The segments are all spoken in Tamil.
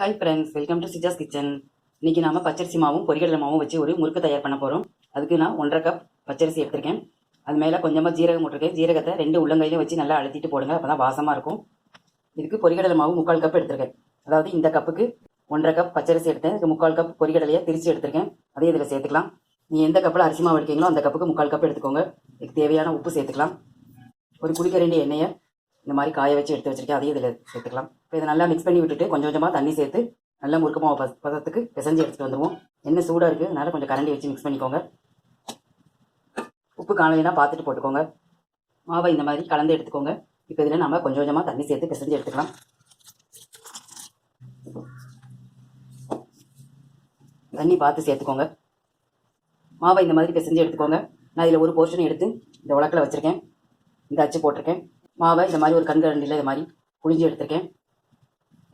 Hi friends welcome to Sija's kitchen இன்னைக்கு நாம பச்சரிசி மாவும் பொரிகடலை மாவும் வச்சு ஒரு முறுக்கு தயார் பண்ண போகிறோம் அதுக்கு நான் ஒன்றரை கப் பச்சரிசி எடுத்திருக்கேன். அது மேலே கொஞ்சமாக ஜீரகம் போட்டிருக்கேன். ஜீரகத்தை ரெண்டு உள்ளங்கையிலையும் வச்சு நல்லா அழுத்திட்டு போடுங்க. அப்போ தான் வாசமாக இருக்கும். இதுக்கு பொரிகடலை மாவு முக்கால் கப் எடுத்திருக்கேன். அதாவது இந்த கப்புக்கு ஒன்றரை கப் பச்சரிசி எடுத்தேன். இதுக்கு முக்கால் கப் பொரிகடலையை திரிச்சு எடுத்திருக்கேன். அதையும் இதில் சேர்த்துக்கலாம். நீ எந்த கப்பில் அரிசி மாவு எடுக்கீங்களோ அந்த கப்புக்கு முக்கால் கப் எடுத்துக்கோங்க. இதுக்கு தேவையான உப்பு சேர்த்துக்கலாம். ஒரு குடிக்க ரெண்டு எண்ணெயை இந்த மாதிரி காய வச்சு எடுத்து வச்சிருக்கேன். அதையும் இதில் சேர்த்துக்கலாம். இப்போ இதை நல்லா மிக்ஸ் பண்ணி விட்டுட்டு கொஞ்சம் கொஞ்சமாக தண்ணி சேர்த்து நல்லா முறுக்கு மாவு பதத்துக்கு பிசைஞ்சு எடுத்துகிட்டு வந்துடுவோம் என்ன சூடாக இருக்குது அதனால் கொஞ்சம் கரண்டி வச்சு மிக்ஸ் பண்ணிக்கோங்க. உப்பு காணலைன்னா பார்த்துட்டு போட்டுக்கோங்க. மாவை இந்த மாதிரி கலந்து எடுத்துக்கோங்க. இப்போ இதில் நம்ம கொஞ்சம் கொஞ்சமாக தண்ணி சேர்த்து பிசைஞ்சு எடுத்துக்கலாம். தண்ணி பார்த்து சேர்த்துக்கோங்க. மாவை இந்த மாதிரி பிசைஞ்சு எடுத்துக்கோங்க. நான் இதில் ஒரு போர்ஷன் எடுத்து இந்த உலக்கில் வச்சுருக்கேன். இந்த அச்சு போட்டிருக்கேன். மாவை இந்த மாதிரி ஒரு கண்கரண்டியில் இது மாதிரி புழிஞ்சு எடுத்திருக்கேன்.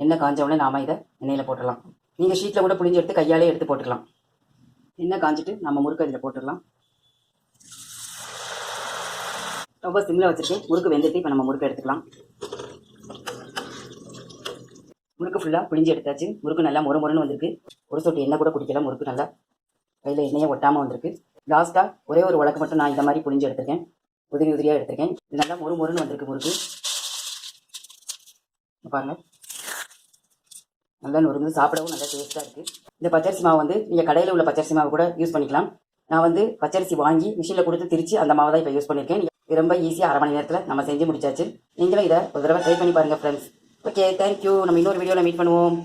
எண்ணெய் காஞ்ச உடனே நாம இதை எண்ணெயில் போட்டுடலாம். நீங்கள் ஷீட்டில் கூட புளிஞ்சு எடுத்து கையாலே எடுத்து போட்டுக்கலாம். எண்ணெய் காஞ்சிட்டு நம்ம முறுக்கு இதில் போட்டுடலாம். ரொம்ப சிம்மில் வச்சுருக்கேன் முறுக்கு வெந்துட்டு இப்போ நம்ம முறுக்கு எடுத்துக்கலாம். முறுக்கு ஃபுல்லாக புழிஞ்சு எடுத்தாச்சு. முறுக்கு நல்லா முறு முறுன்னு வந்திருக்கு. ஒரு சொட்டு எண்ணெய் கூட குடிக்கல. முறுக்கு நல்லா கையில் எண்ணெயை ஒட்டாமல் வந்திருக்கு. லாஸ்ட்டாக ஒரே ஒரு உலக்கு மட்டும் நான் இந்த மாதிரி புழிஞ்சு எடுத்திருக்கேன். உதிரி உதிரியாக எடுத்திருக்கேன். இது நல்லா முறு முறுன்னு வந்திருக்கு முறுக்கு. பாருங்கள் நல்லா நொறுங்கு சாப்பிடவும் நல்லா டேஸ்ட்டாக இருக்குது இந்த பச்சரிசி மாவு வந்து நீங்கள் கடையில் உள்ள பச்சரிசி மாவு கூட யூஸ் பண்ணிக்கலாம். நான் வந்து பச்சரிசி வாங்கி மிஷினில் கொடுத்து திரிச்சு அந்த மாவை தான் இப்போ யூஸ் பண்ணியிருக்கேன் ரொம்ப ஈஸியாக அரை மணி நேரத்தில் நம்ம செஞ்சு முடிச்சாச்சு. நீங்களும் இதை ஒரு தடவை ட்ரை பண்ணி பாருங்கள் ஃப்ரெண்ட்ஸ் ஓகே தேங்க்யூ நம்ம இன்னொரு வீடியோவில் மீட் பண்ணுவோம்.